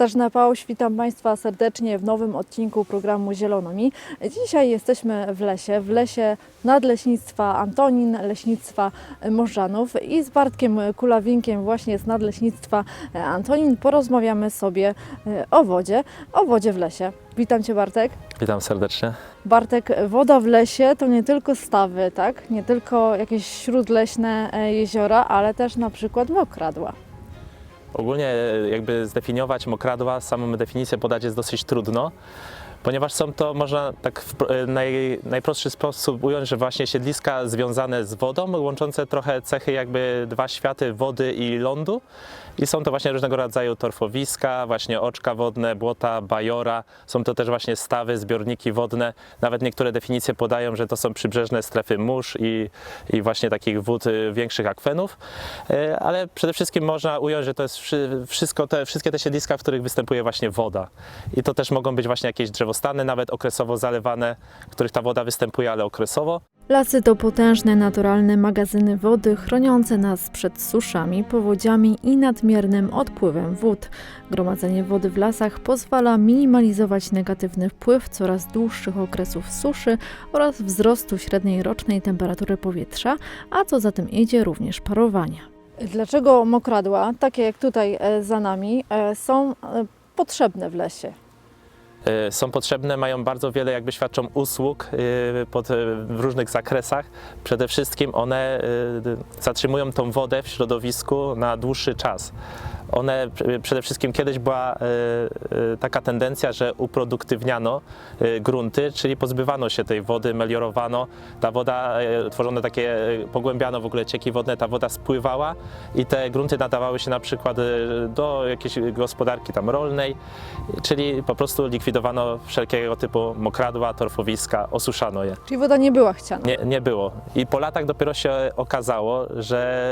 Katarzyna Pałuś, witam Państwa serdecznie w nowym odcinku programu Zielono Mi. Dzisiaj jesteśmy w lesie, w lesie Nadleśnictwa Antonin, Leśnictwa Morzanów i z Bartkiem Kulawinkiem właśnie z Nadleśnictwa Antonin porozmawiamy sobie e, o wodzie, o wodzie w lesie. Witam Cię Bartek. Witam serdecznie. Bartek, woda w lesie to nie tylko stawy, tak? Nie tylko jakieś śródleśne e, jeziora, ale też na przykład mokradła. Ogólnie jakby zdefiniować mokradła, samą definicję podać jest dosyć trudno, ponieważ są to, można tak w e, naj, najprostszy sposób ująć, że właśnie siedliska związane z wodą, łączące trochę cechy jakby dwa światy wody i lądu. I są to właśnie różnego rodzaju torfowiska, właśnie oczka wodne, błota, bajora. Są to też właśnie stawy, zbiorniki wodne. Nawet niektóre definicje podają, że to są przybrzeżne strefy mórz i, i właśnie takich wód y, większych akwenów. E, Ale przede wszystkim można ująć, że to jest wszy- wszystko te, wszystkie te siedliska, w których występuje właśnie woda. I to też mogą być właśnie jakieś drzewostany, nawet okresowo zalewane, w których ta woda występuje, ale okresowo. Lasy to potężne naturalne magazyny wody chroniące nas przed suszami, powodziami i nadmiernym odpływem wód. Gromadzenie wody w lasach pozwala minimalizować negatywny wpływ coraz dłuższych okresów suszy oraz wzrostu średniej rocznej temperatury powietrza, a co za tym idzie również parowania. Dlaczego mokradła, takie jak tutaj e, za nami, e, są potrzebne w lesie? Y, są potrzebne, mają bardzo wiele jakby świadczą usług y, pod, y, w różnych zakresach. Przede wszystkim one zatrzymują tą wodę w środowisku na dłuższy czas. One przede wszystkim kiedyś była y, y, taka tendencja, że uproduktywniano y, grunty, czyli pozbywano się tej wody, meliorowano. Ta woda, tworzono takie, pogłębiano w ogóle cieki wodne, ta woda spływała i te grunty nadawały się na przykład do jakiejś gospodarki tam rolnej, czyli po prostu likwidowano wszelkiego typu mokradła, torfowiska, osuszano je. Czyli woda nie była chciana. Nie, nie było. I po latach dopiero się okazało, że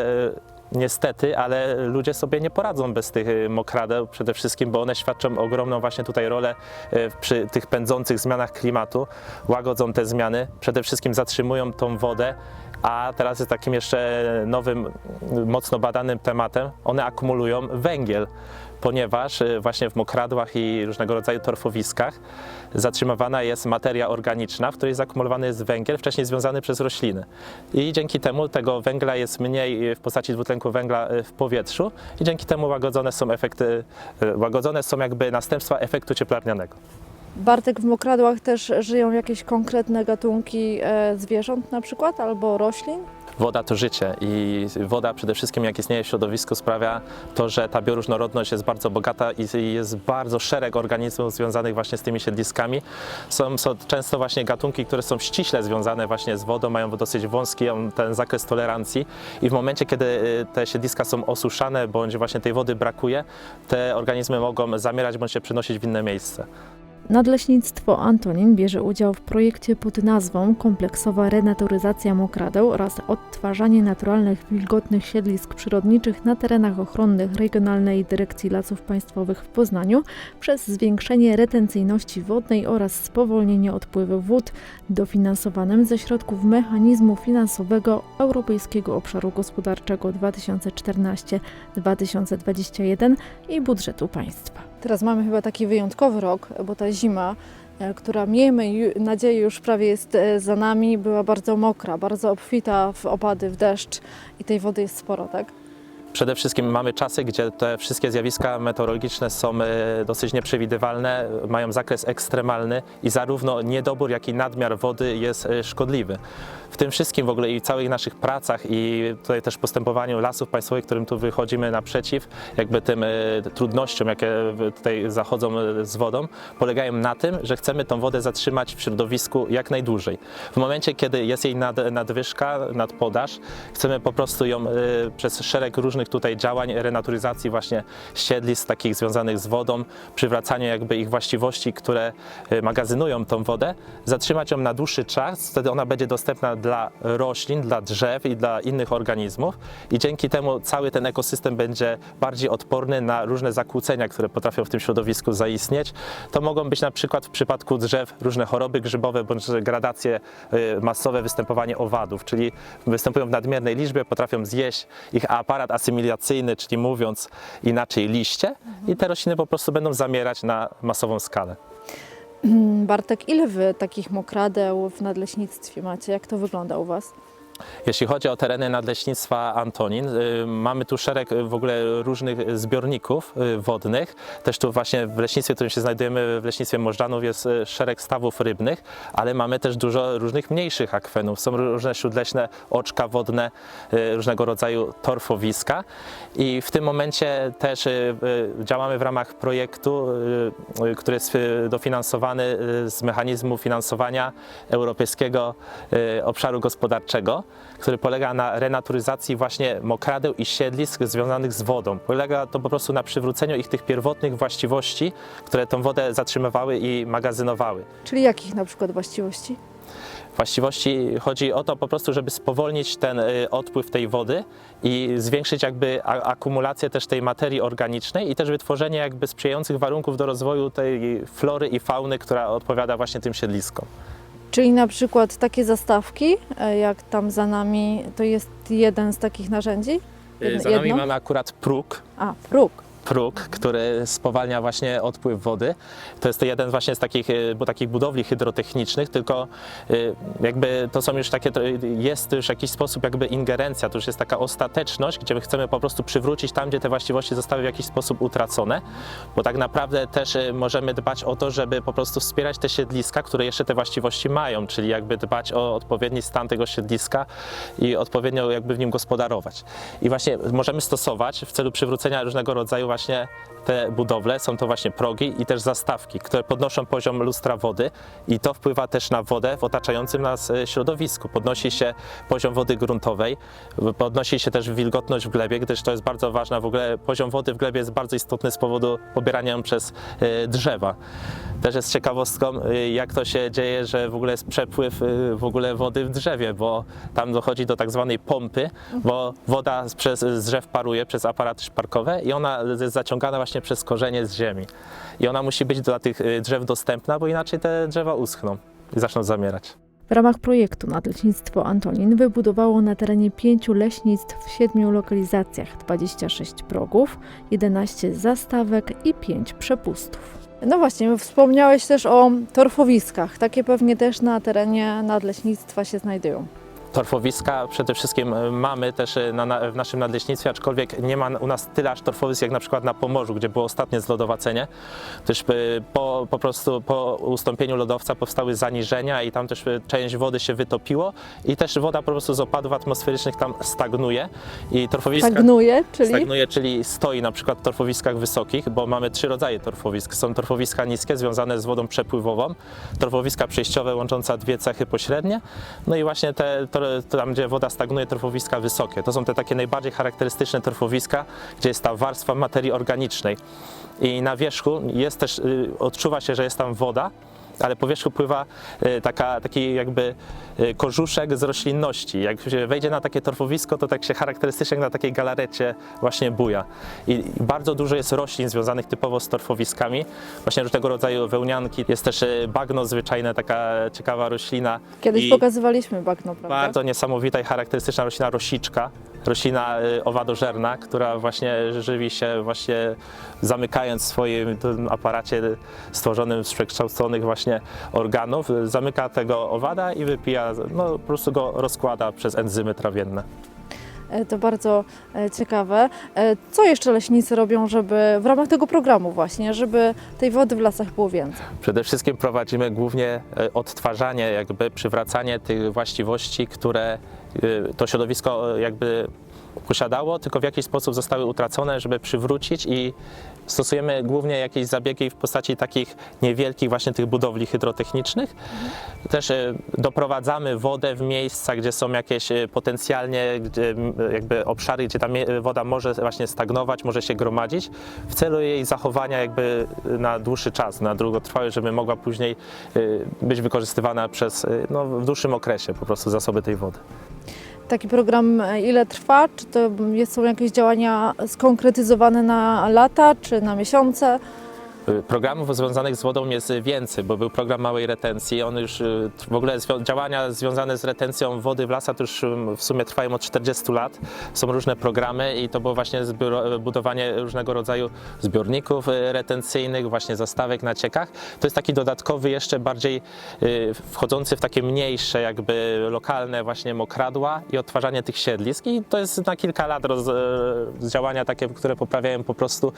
niestety, ale ludzie sobie nie poradzą bez tych y, mokradeł przede wszystkim, bo one świadczą ogromną właśnie tutaj rolę y, przy tych pędzących zmianach klimatu, łagodzą te zmiany, przede wszystkim zatrzymują tą wodę, a teraz jest takim jeszcze nowym, mocno badanym tematem, one akumulują węgiel ponieważ y, właśnie w mokradłach i różnego rodzaju torfowiskach zatrzymywana jest materia organiczna, w której zakumulowany jest węgiel, wcześniej związany przez rośliny. I dzięki temu tego węgla jest mniej y, w postaci dwutlenku węgla y, w powietrzu i dzięki temu łagodzone są efekty, łagodzone są jakby następstwa efektu cieplarnianego. Bartek, w mokradłach też żyją jakieś konkretne gatunki e, zwierząt na przykład albo roślin? Woda to życie i woda przede wszystkim jak istnieje w środowisku sprawia to, że ta bioróżnorodność jest bardzo bogata i jest bardzo szereg organizmów związanych właśnie z tymi siedliskami. Są, są często właśnie gatunki, które są ściśle związane właśnie z wodą, mają dosyć wąski ten zakres tolerancji i w momencie, kiedy y, te siedliska są osuszane bądź właśnie tej wody brakuje, te organizmy mogą zamierać bądź się przenosić w inne miejsce. Nadleśnictwo Antonin bierze udział w projekcie pod nazwą Kompleksowa renaturyzacja mokradeł oraz odtwarzanie naturalnych wilgotnych siedlisk przyrodniczych na terenach ochronnych Regionalnej Dyrekcji Lasów Państwowych w Poznaniu przez zwiększenie retencyjności wodnej oraz spowolnienie odpływu wód dofinansowanym ze środków mechanizmu finansowego Europejskiego Obszaru Gospodarczego 2014-2021 i budżetu państwa. Teraz mamy chyba taki wyjątkowy rok, bo ta zima, e, która miejmy nadzieję już prawie jest e, za nami, była bardzo mokra, bardzo obfita w opady, w deszcz i tej wody jest sporo, tak? Przede wszystkim mamy czasy, gdzie te wszystkie zjawiska meteorologiczne są e, dosyć nieprzewidywalne, mają zakres ekstremalny i zarówno niedobór, jak i nadmiar wody jest e, szkodliwy. W tym wszystkim w ogóle i całych naszych pracach i tutaj też postępowaniu lasów państwowych, którym tu wychodzimy naprzeciw, jakby tym e, trudnościom, jakie tutaj zachodzą z wodą, polegają na tym, że chcemy tą wodę zatrzymać w środowisku jak najdłużej. W momencie, kiedy jest jej nad, nadwyżka, nadpodaż, chcemy po prostu ją przez szereg różnych tutaj działań renaturyzacji właśnie siedlisk takich związanych z wodą, przywracania jakby ich właściwości, które e, magazynują tą wodę, zatrzymać ją na dłuższy czas, wtedy ona będzie dostępna dla roślin, dla drzew i dla innych organizmów i dzięki temu cały ten ekosystem będzie bardziej odporny na różne zakłócenia, które potrafią w tym środowisku zaistnieć. To mogą być na przykład w przypadku drzew różne choroby grzybowe bądź gradacje y, masowe występowanie owadów, czyli występują w nadmiernej liczbie, potrafią zjeść ich aparat asymilacyjny, czyli mówiąc inaczej liście i te rośliny po prostu będą zamierać na masową skalę. Bartek, ile wy takich mokradeł w nadleśnictwie macie? Jak to wygląda u was? Jeśli chodzi o tereny nadleśnictwa Antonin, y, mamy tu szereg y, w ogóle różnych zbiorników y, wodnych. Też tu właśnie w leśnictwie, w którym się znajdujemy, w leśnictwie Możdżanów jest szereg stawów rybnych, ale mamy też dużo różnych mniejszych akwenów. Są różne śródleśne oczka wodne, różnego rodzaju torfowiska i w tym momencie też działamy w ramach projektu, który jest dofinansowany z mechanizmu finansowania Europejskiego Obszaru Gospodarczego, który polega na renaturyzacji właśnie mokradeł i siedlisk związanych z wodą. Polega to po prostu na przywróceniu ich tych pierwotnych właściwości, które tą wodę zatrzymywały i magazynowały. Czyli jakich na przykład właściwości? Właściwości chodzi o to po prostu, żeby spowolnić ten y, odpływ tej wody i zwiększyć jakby akumulację też tej materii organicznej i też wytworzenie jakby sprzyjających warunków do rozwoju tej flory i fauny, która odpowiada właśnie tym siedliskom. Czyli na przykład takie zastawki, e, jak tam za nami, to jest jeden z takich narzędzi? Jedno- Za nami jedno? mamy akurat próg, A, próg. Próg, który spowalnia właśnie odpływ wody. To jest jeden właśnie z takich, y, bo takich budowli hydrotechnicznych, tylko y, jakby to są już takie, jest już jakiś sposób jakby ingerencja, to już jest taka ostateczność, gdzie my chcemy po prostu przywrócić tam, gdzie te właściwości zostały w jakiś sposób utracone, bo tak naprawdę też y, możemy dbać o to, żeby po prostu wspierać te siedliska, które jeszcze te właściwości mają, czyli jakby dbać o odpowiedni stan tego siedliska i odpowiednio jakby w nim gospodarować. I właśnie możemy stosować w celu przywrócenia różnego rodzaju właśnie te budowle, są to właśnie progi i też zastawki, które podnoszą poziom lustra wody i to wpływa też na wodę w otaczającym nas e, środowisku. Podnosi się poziom wody gruntowej, podnosi się też wilgotność w glebie, gdyż to jest bardzo ważne. W ogóle poziom wody w glebie jest bardzo istotny z powodu pobierania ją przez e, drzewa. Też jest ciekawostką, y, jak to się dzieje, że w ogóle jest przepływ w ogóle wody w drzewie, bo tam dochodzi do tak zwanej pompy, bo woda przez drzew paruje przez aparaty szparkowe i ona jest zaciągana właśnie przez korzenie z ziemi. I ona musi być dla tych y, drzew dostępna, bo inaczej te drzewa uschną i zaczną zamierać. W ramach projektu Nadleśnictwo Antonin wybudowało na terenie pięciu leśnictw w siedmiu lokalizacjach 26 progów, 11 zastawek i 5 przepustów. No właśnie, wspomniałeś też o torfowiskach. Takie pewnie też na terenie nadleśnictwa się znajdują. Torfowiska przede wszystkim y, mamy też y, na, na, w naszym nadleśnictwie, aczkolwiek nie ma u nas tyle aż torfowisk jak na przykład na Pomorzu, gdzie było ostatnie zlodowacenie. Też y, po, po prostu po ustąpieniu lodowca powstały zaniżenia i tam też część wody się wytopiło i też woda po prostu z opadów atmosferycznych tam stagnuje i torfowiska... Stagnuje, czyli Stagnuje, czyli stoi na przykład w torfowiskach wysokich, bo mamy trzy rodzaje torfowisk. Są torfowiska niskie związane z wodą przepływową, torfowiska przejściowe łączące dwie cechy pośrednie, no i właśnie te, to, tam gdzie woda stagnuje, torfowiska wysokie. To są te takie najbardziej charakterystyczne torfowiska, gdzie jest ta warstwa materii organicznej. I na wierzchu jest też, y, odczuwa się, że jest tam woda, ale po wierzchu pływa y, taka, taki jakby y, korzuszek z roślinności. Jak się wejdzie na takie torfowisko, to tak się charakterystycznie na takiej galarecie właśnie buja. I bardzo dużo jest roślin związanych typowo z torfowiskami, właśnie różnego rodzaju wełnianki. Jest też y, bagno zwyczajne, taka ciekawa roślina. kiedyś I pokazywaliśmy bagno, prawda? Bardzo niesamowita i charakterystyczna roślina rosiczka, roślina owadożerna, która właśnie żywi się właśnie zamykając w swoim aparacie stworzonym z przekształconych właśnie organów, zamyka tego owada i wypija, no po prostu go rozkłada przez enzymy trawienne. E, To bardzo e, ciekawe. E, Co jeszcze leśnicy robią, żeby w ramach tego programu właśnie, żeby tej wody w lasach było więcej? Przede wszystkim prowadzimy głównie odtwarzanie, jakby przywracanie tych właściwości, które to środowisko jakby posiadało, tylko w jakiś sposób zostały utracone, żeby przywrócić i stosujemy głównie jakieś zabiegi w postaci takich niewielkich właśnie tych budowli hydrotechnicznych. Też e, doprowadzamy wodę w miejsca, gdzie są jakieś e, potencjalnie jakby obszary, gdzie ta mie- woda może właśnie stagnować, może się gromadzić, w celu jej zachowania jakby na dłuższy czas, na długotrwały, żeby mogła później e, być wykorzystywana przez, e, no, w dłuższym okresie po prostu zasoby tej wody. Taki program e, ile trwa? Czy to są jakieś działania skonkretyzowane na lata, czy na miesiące? Y, Programów związanych z wodą jest więcej, bo był program małej retencji. On już y, w ogóle działania związane z retencją wody w lasach już w sumie trwają od 40 lat. Są różne programy i to było właśnie zbioro- budowanie różnego rodzaju zbiorników y, retencyjnych, właśnie zastawek na ciekach. To jest taki dodatkowy, jeszcze bardziej y, wchodzący w takie mniejsze, jakby lokalne właśnie mokradła i odtwarzanie tych siedlisk. I to jest na kilka lat działania takie, które poprawiają po prostu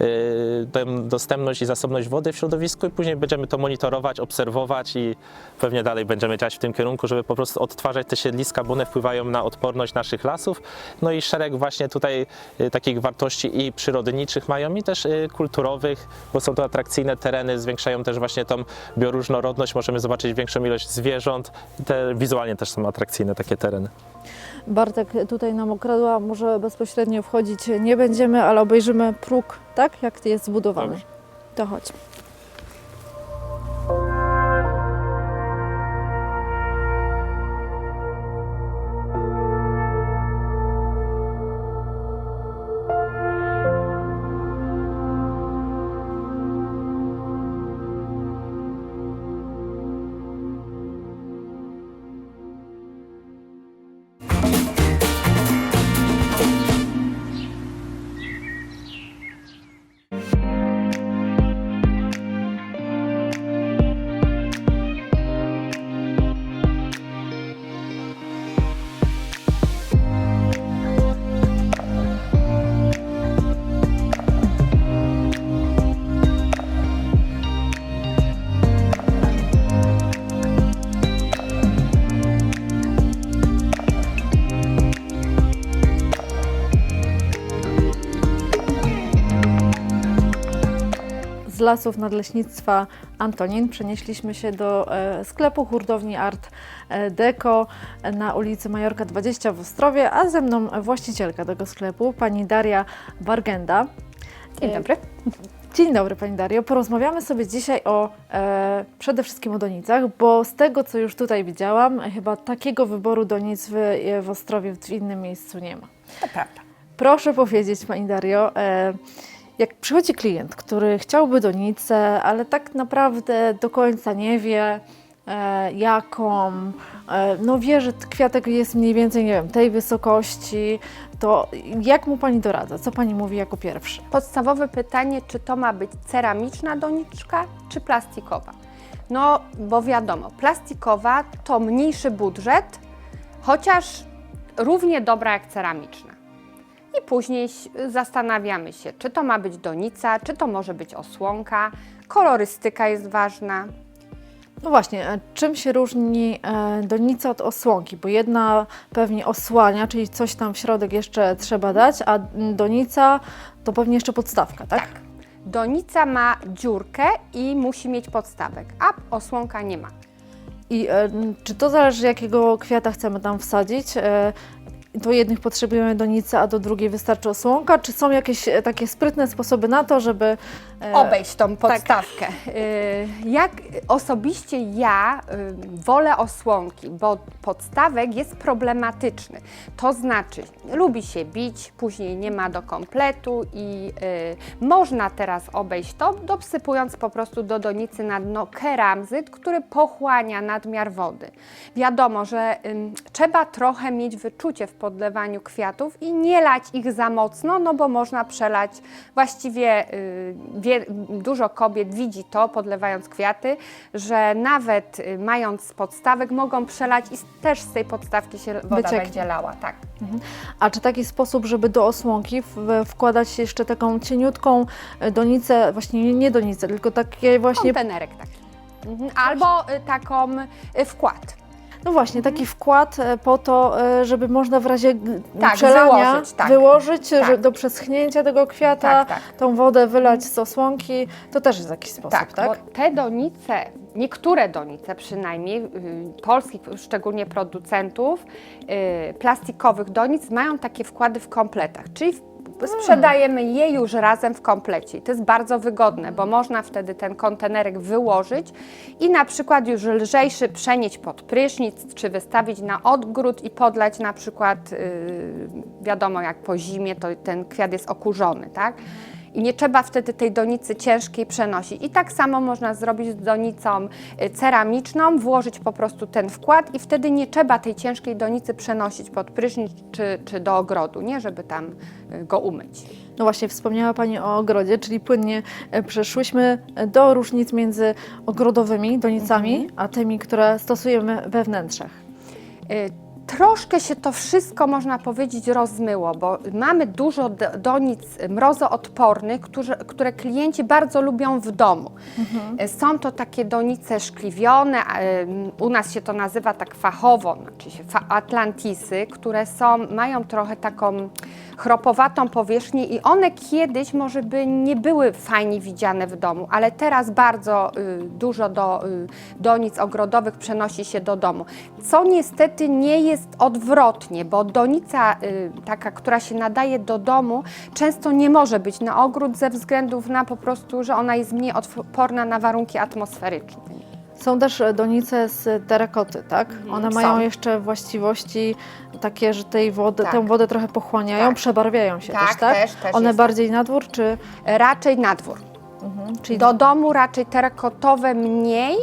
y, tę dostępność i zasobność wody w środowisku i później będziemy to monitorować, obserwować i pewnie dalej będziemy działać w tym kierunku, żeby po prostu odtwarzać te siedliska, bo one wpływają na odporność naszych lasów. No i szereg właśnie tutaj y, takich wartości i przyrodniczych mają i też y, kulturowych, bo są to atrakcyjne tereny, zwiększają też właśnie tą bioróżnorodność, możemy zobaczyć większą ilość zwierząt i te wizualnie też są atrakcyjne takie tereny. Bartek, tutaj na mokradła może bezpośrednio wchodzić nie będziemy, ale obejrzymy próg, tak? Jak jest zbudowany. Dobrze. To chodź. Lasów nadleśnictwa Antonin przenieśliśmy się do e, sklepu hurtowni Art e, Deco na ulicy Majorka 20 w Ostrowie, a ze mną właścicielka tego sklepu, pani Daria Wargenda. Dzień E, dobry. Dzień dobry Pani Dario. Porozmawiamy sobie dzisiaj o e, przede wszystkim o donicach, bo z tego co już tutaj widziałam, chyba takiego wyboru donic w, w Ostrowie w innym miejscu nie ma. To prawda. Proszę powiedzieć Pani Dario, e, jak przychodzi klient, który chciałby donicę, ale tak naprawdę do końca nie wie e, jaką, e, no wie, że kwiatek jest mniej więcej, nie wiem, tej wysokości, to jak mu Pani doradza? Co Pani mówi jako pierwszy? Podstawowe pytanie, czy to ma być ceramiczna doniczka, czy plastikowa? No, bo wiadomo, plastikowa to mniejszy budżet, chociaż równie dobra jak ceramiczna. I później zastanawiamy się, czy to ma być donica, czy to może być osłonka. Kolorystyka jest ważna. No właśnie, e, czym się różni e, donica od osłonki? Bo jedna pewnie osłania, czyli coś tam w środek jeszcze trzeba dać, a donica to pewnie jeszcze podstawka, tak? Donica ma dziurkę i musi mieć podstawek, a osłonka nie ma. I e, czy to zależy, jakiego kwiata chcemy tam wsadzić? E, do jednych potrzebujemy donicy, a do drugiej wystarczy osłonka? Czy są jakieś e, takie sprytne sposoby na to, żeby... e, obejść tą podstawkę. Y, Jak osobiście ja y, wolę osłonki, bo podstawek jest problematyczny. To znaczy, lubi się bić, później nie ma do kompletu i y, można teraz obejść to, dosypując po prostu do donicy na dno keramzyt, który pochłania nadmiar wody. Wiadomo, że trzeba trochę mieć wyczucie w podlewaniu kwiatów i nie lać ich za mocno, no bo można przelać właściwie y, dużo kobiet widzi to, podlewając kwiaty, że nawet y, mając podstawek mogą przelać i też z tej podstawki się woda Wycieknie. będzie lała. Tak. A czy taki sposób, żeby do osłonki wkładać jeszcze taką cieniutką e, donicę, właśnie nie- donicę, tylko takie właśnie Kontenerek tak. Mhm. Albo y, taką y, wkład. No właśnie, taki wkład e, po to, e, żeby można w razie Tak, przelania wyłożyć, tak. wyłożyć, Tak. do przeschnięcia tego kwiata, Tak, tak. tą wodę wylać z osłonki. To też jest jakiś sposób, tak? Tak, te donice, niektóre donice przynajmniej, y, polskich szczególnie producentów, y, plastikowych donic mają takie wkłady w kompletach, czyli w, sprzedajemy je już razem w komplecie. To jest bardzo wygodne, bo można wtedy ten kontenerek wyłożyć i na przykład już lżejszy przenieść pod prysznic, czy wystawić na odgród i podlać na przykład y, wiadomo jak po zimie to ten kwiat jest okurzony, tak? I nie trzeba wtedy tej donicy ciężkiej przenosić. I tak samo można zrobić z donicą y, ceramiczną, włożyć po prostu ten wkład i wtedy nie trzeba tej ciężkiej donicy przenosić pod prysznic czy, czy do ogrodu, nie? Żeby tam y, go umyć. No właśnie, wspomniała Pani o ogrodzie, czyli płynnie e, przeszłyśmy do różnic między ogrodowymi donicami, a tymi, które stosujemy we wnętrzach. Y, Troszkę się to wszystko, można powiedzieć, rozmyło, bo mamy dużo do- donic mrozoodpornych, którzy, które klienci bardzo lubią w domu. Y, Są to takie donice szkliwione, u nas się to nazywa tak fachowo, znaczy się atlantisy, które są, mają trochę taką chropowatą powierzchnię i one kiedyś może by nie były fajnie widziane w domu, ale teraz bardzo y, dużo do, y, donic ogrodowych przenosi się do domu. Co niestety nie jest odwrotnie, bo donica y, taka, która się nadaje do domu, często nie może być na ogród ze względów na po prostu, że ona jest mniej odporna na warunki atmosferyczne. Są też e, donice z terakoty, tak? One są. mają jeszcze właściwości takie, że tej wody, Tak. tę wodę trochę pochłaniają, Tak. przebarwiają się Tak, też, tak? też- też One jest bardziej na dwór, czy... Raczej na dwór. Mhm, czyli Do domu raczej terakotowe mniej.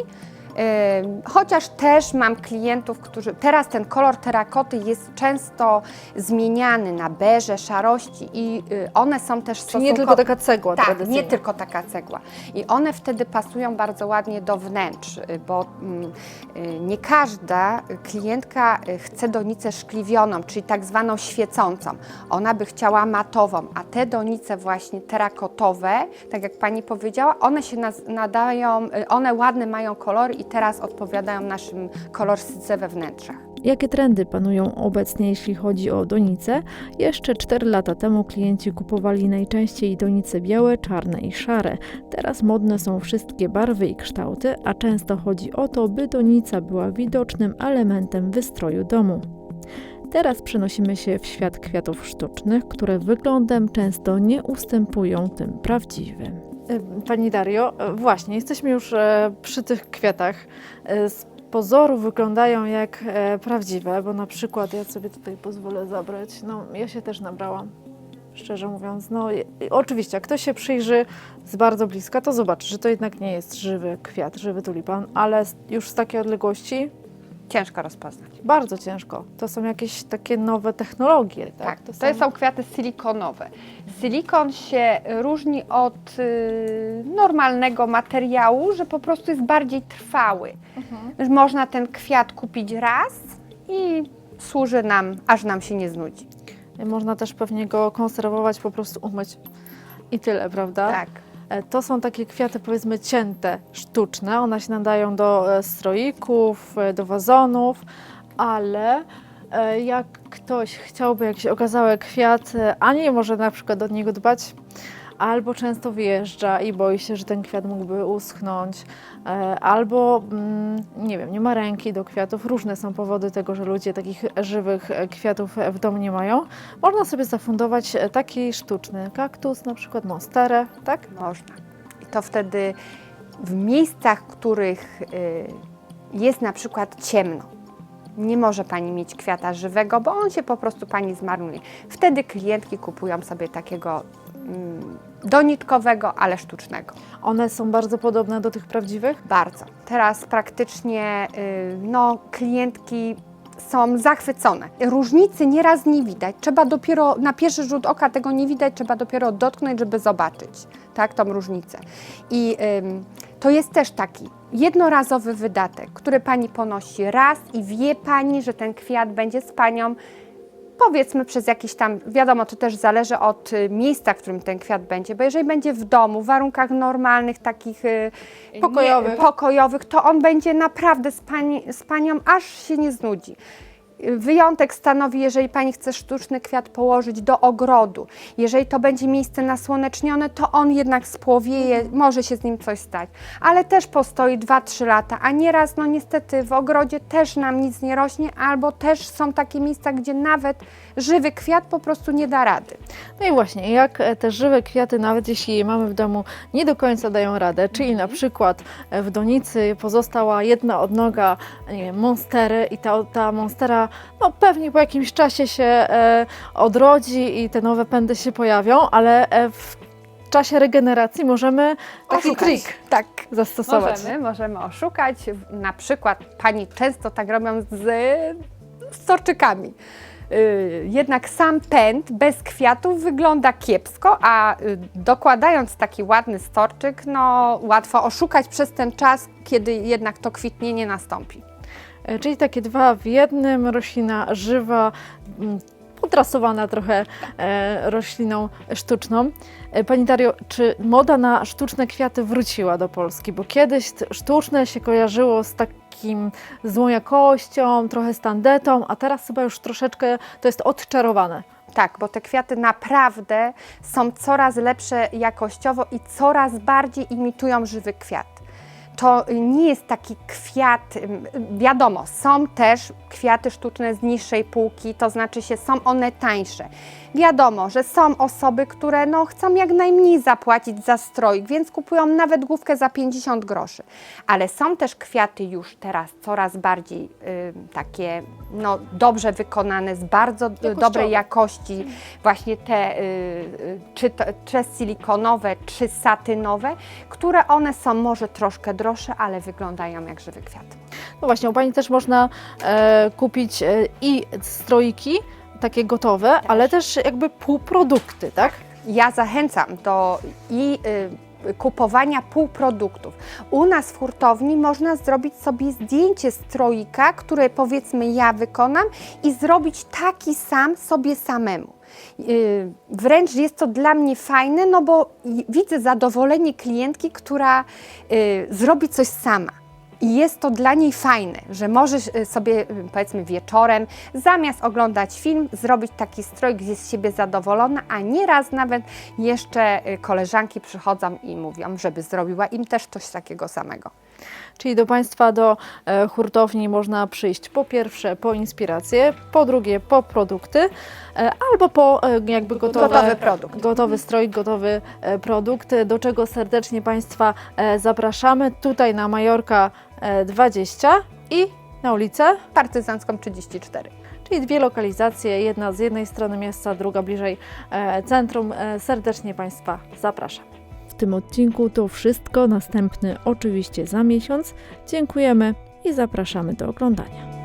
Chociaż też mam klientów, którzy. Teraz ten kolor terakoty jest często zmieniany na beże, szarości i y, one są też czyli nie stosunkowo- tylko taka cegła tak, nie tylko taka cegła. I one wtedy pasują bardzo ładnie do wnętrz, y, bo mm, y, nie każda klientka chce donicę szkliwioną, czyli tak zwaną świecącą. Ona by chciała matową, a te donice właśnie terakotowe, tak jak Pani powiedziała, one się nadają, one ładne mają kolory i teraz odpowiadają naszym kolorystce we wnętrzach. Jakie trendy panują obecnie, jeśli chodzi o donice? Jeszcze 4 lata temu klienci kupowali najczęściej donice białe, czarne i szare. Teraz modne są wszystkie barwy i kształty, a często chodzi o to, by donica była widocznym elementem wystroju domu. Teraz przenosimy się w świat kwiatów sztucznych, które wyglądem często nie ustępują tym prawdziwym. Pani Dario, e, właśnie, jesteśmy już e, przy tych kwiatach. E, Z pozoru wyglądają jak e, prawdziwe, bo na przykład ja sobie tutaj pozwolę zabrać. No, ja się też nabrałam. Szczerze mówiąc, no oczywiście, jak ktoś się przyjrzy z bardzo bliska, to zobaczy, że to jednak nie jest żywy kwiat, żywy tulipan, ale już z takiej odległości Ciężko rozpoznać. bardzo ciężko. To są jakieś takie nowe technologie, tak? Tak, to, są... kwiaty silikonowe. Silikon się różni od y, normalnego materiału, że po prostu jest bardziej trwały. Że Można ten kwiat kupić raz i służy nam, aż nam się nie znudzi. Można też pewnie go konserwować, po prostu umyć i tyle, prawda? Tak. E, To są takie kwiaty powiedzmy cięte, sztuczne. One się nadają do e, stroików, e, do wazonów, ale jak ktoś chciałby jakiś okazały kwiat, a nie może na przykład od niego dbać, albo często wyjeżdża i boi się, że ten kwiat mógłby uschnąć, e, albo mm, nie wiem, nie ma ręki do kwiatów. Różne są powody tego, że ludzie takich żywych e, kwiatów w domu nie mają. Można sobie zafundować e, taki sztuczny kaktus, na przykład monsterę, tak? Można. I to wtedy w miejscach, których jest na przykład ciemno, nie może Pani mieć kwiata żywego, bo on się po prostu Pani zmarnuje. Wtedy klientki kupują sobie takiego mm, doniczkowego, ale sztucznego. One są bardzo podobne do tych prawdziwych. Bardzo. Teraz praktycznie y, no, klientki są zachwycone. Różnicy nieraz nie widać. Trzeba dopiero, na pierwszy rzut oka tego nie widać, trzeba dopiero dotknąć, żeby zobaczyć tak, tą różnicę. I ym, to jest też taki jednorazowy wydatek, który Pani ponosi raz i wie Pani, że ten kwiat będzie z Panią powiedzmy przez jakiś tam, wiadomo, to też zależy od y, miejsca, w którym ten kwiat będzie, bo jeżeli będzie w domu, w warunkach normalnych, takich y, Pokojowych. nie, pokojowych to on będzie naprawdę z, pani, z Panią aż się nie znudzi. Wyjątek stanowi, jeżeli Pani chce sztuczny kwiat położyć do ogrodu. Jeżeli to będzie miejsce nasłonecznione, to on jednak spłowieje, może się z nim coś stać. Ale też postoi 2-3 lata, a nieraz, no niestety, w ogrodzie też nam nic nie rośnie, albo też są takie miejsca, gdzie nawet żywy kwiat po prostu nie da rady. No i właśnie, jak e, te żywe kwiaty, nawet jeśli je mamy w domu, nie do końca dają radę, czyli na przykład e, w donicy pozostała jedna odnoga nie wiem, monstery i ta, ta monstera no, pewnie po jakimś czasie się e, odrodzi i te nowe pędy się pojawią, ale e, w czasie regeneracji możemy taki Oszukać. trik Tak. zastosować. Możemy, możemy oszukać. Na przykład pani często tak robią z, z torczykami. Y, Jednak sam pęd bez kwiatów wygląda kiepsko, a y, dokładając taki ładny storczyk, no łatwo oszukać przez ten czas, kiedy jednak to kwitnienie nastąpi. E, Czyli takie dwa w jednym, roślina żywa, mm, podrasowana trochę e, rośliną sztuczną. E, Pani Dario, czy moda na sztuczne kwiaty wróciła do Polski? Bo kiedyś sztuczne się kojarzyło z takim złą jakością, trochę z tandetą, a teraz chyba już troszeczkę to jest odczarowane. Tak, bo te kwiaty naprawdę są coraz lepsze jakościowo i coraz bardziej imitują żywy kwiat. To nie jest taki kwiat, ym, wiadomo, są też kwiaty sztuczne z niższej półki, to znaczy się są one tańsze. Wiadomo, że są osoby, które no, chcą jak najmniej zapłacić za stroik, więc kupują nawet główkę za 50 groszy. Ale są też kwiaty już teraz coraz bardziej y, takie no, dobrze wykonane, z bardzo Jakościowe. dobrej jakości, właśnie te y, y, czy, czy silikonowe, czy satynowe, które one są może troszkę droższe, ale wyglądają jak żywy kwiat. No właśnie, u Pani też można e, kupić e, i stroiki, takie gotowe, ale też jakby półprodukty, tak? Ja zachęcam do i y, kupowania półproduktów. U nas w hurtowni można zrobić sobie zdjęcie stroika, które powiedzmy ja wykonam i zrobić taki sam sobie samemu. Y, Wręcz jest to dla mnie fajne, no bo i- widzę zadowolenie klientki, która y, zrobi coś sama. I jest to dla niej fajne, że możesz y, sobie, y, powiedzmy, wieczorem, zamiast oglądać film, zrobić taki stroj, gdzie jest z siebie zadowolona, a nieraz nawet jeszcze y, koleżanki przychodzą i mówią, żeby zrobiła im też coś takiego samego. Czyli do Państwa do e, hurtowni można przyjść po pierwsze po inspirację, po drugie po produkty, e, albo po e, jakby gotowe, Gotowy produkt. gotowy strój, gotowy produkt, do czego serdecznie Państwa zapraszamy tutaj na Majorka 20 i na ulicę, Partyzancką 34. czyli dwie lokalizacje, jedna z jednej strony miasta, druga bliżej e, centrum. E, Serdecznie Państwa zapraszam. W tym odcinku to wszystko, następny oczywiście za miesiąc. Dziękujemy i zapraszamy do oglądania.